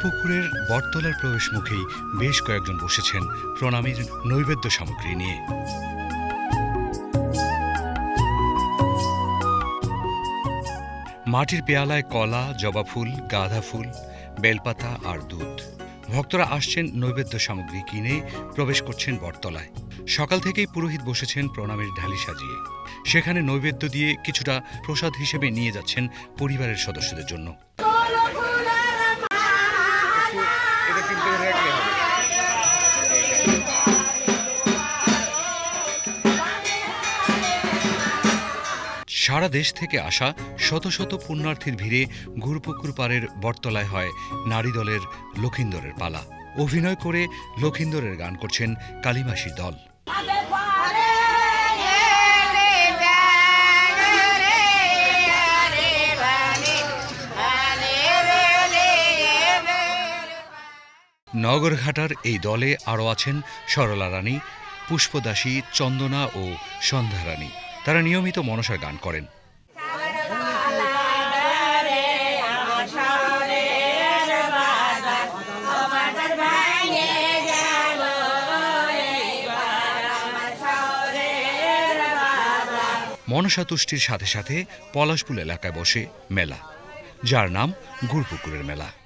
গুরুপুকুরের বটতলার প্রবেশ মুখেই বেশ কয়েকজন বসেছেন প্রণামীর নৈবেদ্য সামগ্রী নিয়ে। মাটির পেয়ালায় কলা, জবা ফুল, গাঁদা ফুল, বেলপাতা আর দুধ। ভক্তরা আসছেন নৈবেদ্য সামগ্রী কিনে প্রবেশ করছেন বটতলায়। সকাল থেকেই পুরোহিত বসেছেন প্রণামের ঢালি সাজিয়ে। সেখানে নৈবেদ্য দিয়ে কিছুটা প্রসাদ হিসেবে নিয়ে যাচ্ছেন পরিবারের সদস্যদের জন্য। সারা দেশ থেকে আসা শত শত পুণ্যার্থীর ভিড়ে গুরুপুকুর পাড়ের বটতলায় হয় নারী দলের লখিন্দরের পালা। অভিনয় করে লখিন্দরের গান করছেন কালিমাসি দল। নগরঘাটার এই দলে আরও আছেন সরলা রানী, পুষ্পদাসী, চন্দনা ও সন্ধ্যা রানী। তারা নিয়মিত মনসার গান করেন। মনসা তুষ্টির সাথে সাথে পলাশপুল এলাকায় বসে মেলা, যার নাম গুড়পুকুরের মেলা।